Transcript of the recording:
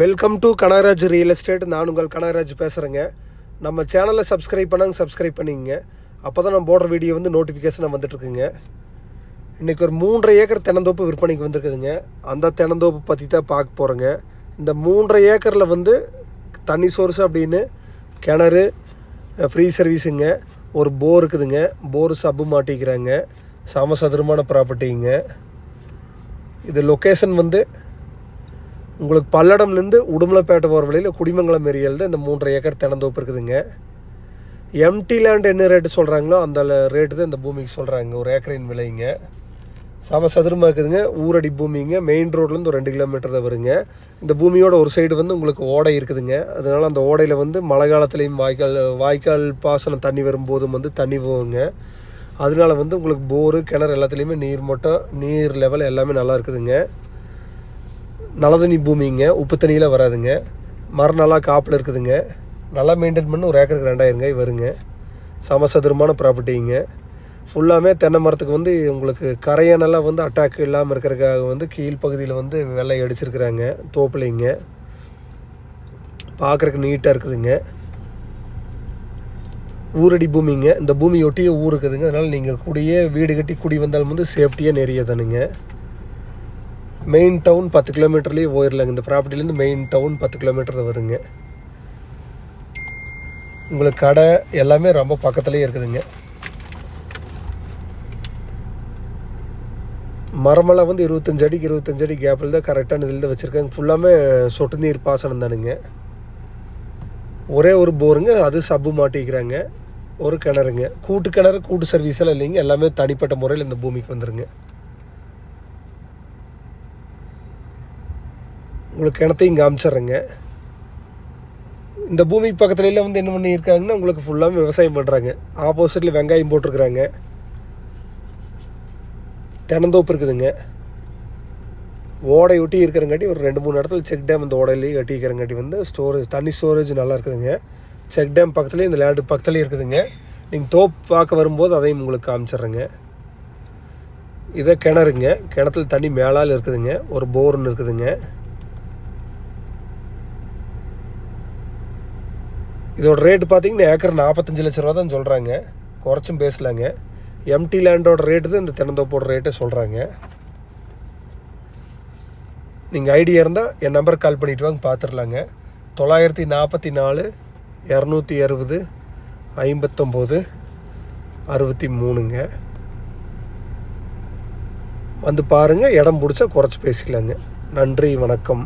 Welcome to Kanagaraj real estate நான் உங்கள் கனகராஜ் பேசுகிறேங்க நம்ம சேனலை சப்ஸ்கிரைப் பண்ணாங்க சப்ஸ்கிரைப் பண்ணிங்க அப்போ தான் நம்ம போடுற வீடியோ வந்து நோட்டிஃபிகேஷனாக வந்துட்டுருக்குங்க. இன்றைக்கி ஒரு மூன்றரை ஏக்கர் தென்னந்தோப்பு விற்பனைக்கு வந்திருக்குதுங்க. அந்த தென்னந்தோப்பு பற்றி தான் பார்க்க போகிறோங்க இந்த மூன்றரை ஏக்கரில் வந்து தண்ணி சோர்ஸ் அப்படின்னு கிணறு ஃப்ரீ சர்வீஸுங்க ஒரு போர் இருக்குதுங்க. போர் சப்பு மாட்டிக்கிறாங்க. சமசதுரமான ப்ராப்பர்ட்டிங்க இது லொக்கேஷன் வந்து உங்களுக்கு பல்லடம்லேருந்து உடுமலைப்பேட்டை போகிற வழியில் குடிமங்கலம் ஏரியாவில் தான் இந்த மூன்றரை ஏக்கர் திறந்தோப்பு இருக்குதுங்க. எம்டி லேண்ட் என்ன ரேட்டு சொல்கிறாங்களோ அந்த ரேட்டு தான் இந்த பூமிக்கு சொல்கிறாங்க ஒரு ஏக்கரின் விலைங்க. சம சதுரமாக இருக்குதுங்க. ஊரடி பூமிங்க. மெயின் ரோட்லேருந்து ஒரு ரெண்டு கிலோமீட்டர் தான் வருங்க. இந்த பூமியோட ஒரு சைடு வந்து உங்களுக்கு ஓடை இருக்குதுங்க. அதனால் அந்த ஓடையில் வந்து மழை காலத்துலேயும் வாய்க்கால் வாய்க்கால் பாசனம் தண்ணி வரும்போதும் வந்து தண்ணி போகுங்க. அதனால வந்து உங்களுக்கு போரு கிணறு எல்லாத்துலேயுமே நீர் மட்டம் நீர் லெவல் எல்லாமே நல்லா இருக்குதுங்க. நலதனி பூமிங்க உப்பு தண்ணியில் வராதுங்க. மரம் நல்லா காப்பில் இருக்குதுங்க. நல்லா மெயின்டைன் பண்ணி ஒரு ஏக்கருக்கு ரெண்டாயிரம் காய் வருங்க. சமசதுரமான ப்ராப்பர்ட்டிங்க ஃபுல்லாமே தென்னை மரத்துக்கு வந்து உங்களுக்கு கரையானெல்லாம் வந்து அட்டாக் இல்லாமல் இருக்கிறதுக்காக வந்து கீழ்ப்பகுதியில் வந்து வெள்ளை அடிச்சிருக்கிறாங்க தோப்புலைங்க. பார்க்குறக்கு நீட்டாக இருக்குதுங்க. ஊரடி பூமிங்க. இந்த பூமி ஒட்டியே ஊர் இருக்குதுங்க. அதனால் நீங்கள் கூடியே வீடு கட்டி குடி வந்தாலும் வந்து சேஃப்டியாக நிறைய தானுங்க மெயின் டவுன் பத்து கிலோமீட்டர்லேயே போயிடலாங்க இந்த ப்ராப்பர்ட்டிலேருந்து மெயின் டவுன் பத்து கிலோமீட்டர் வருங்க. உங்களுக்கு கடை எல்லாமே ரொம்ப பக்கத்துலேயே இருக்குதுங்க. மரமெல்லாம் வந்து இருபத்தஞ்சு அடிக்கு இருபத்தஞ்சு அடி கேப்பில் தான் கரெக்டான இதில் தான் வச்சுருக்காங்க ஃபுல்லாமே சொட்டு நீர் பாசனம் தானுங்க. ஒரே ஒரு போருங்க அது சப்பு மாட்டிக்கிறாங்க. ஒரு கிணறுங்க. கூட்டு கிணறு கூட்டு சர்வீஸ் எல்லாம் இல்லைங்க. எல்லாமே தனிப்பட்ட முறையில் இந்த பூமிக்கு வந்துருங்க. உங்களுக்கு கிணத்தையும் காமிச்சிட்றேங்க இந்த பூமிக்கு பக்கத்துலலாம் வந்து என்ன பண்ணியிருக்காங்கன்னா உங்களுக்கு ஃபுல்லாக விவசாயம் பண்ணுறாங்க ஆப்போசிட்டில் வெங்காயம் போட்டிருக்கிறாங்க. தென்னந்தோப்பு இருக்குதுங்க. ஓடை ஒட்டி இருக்கிறங்காட்டி ஒரு ரெண்டு மூணு இடத்துல செக் டேம் இந்த ஓடையிலேயே கட்டிக்கிறங்காட்டி வந்து ஸ்டோரேஜ் தண்ணி ஸ்டோரேஜ் நல்லா இருக்குதுங்க. செக் டேம் பக்கத்துலேயே இந்த லேண்டு பக்கத்துலேயே இருக்குதுங்க. நீங்கள் தோப்பு பார்க்க வரும்போது அதையும் உங்களுக்கு காமிச்சிட்றேங்க. இதை கிணறுங்க. கிணத்துல தண்ணி மேலால் இருக்குதுங்க. ஒரு போர்னு இருக்குதுங்க. இதோட ரேட்டு பார்த்தீங்கன்னா ஏக்கர் நாற்பத்தஞ்சு லட்ச ரூபா தான் சொல்கிறாங்க குறைச்சும் பேசலாங்க. எம்டி லேண்டோட ரேட்டு தான் இந்த தென்னந்தோப்போட ரேட்டை சொல்கிறாங்க நீங்கள் ஐடியா இருந்தால் என் நம்பருக்கு கால் பண்ணிட்டு வாங்க பார்த்துடலாங்க தொள்ளாயிரத்தி நாற்பத்தி நாலு இரநூத்தி அறுபது ஐம்பத்தொம்போது அறுபத்தி மூணுங்க. வந்து பாருங்கள் இடம் பிடிச்சா குறைச்சி பேசிக்கலாங்க. நன்றி வணக்கம்.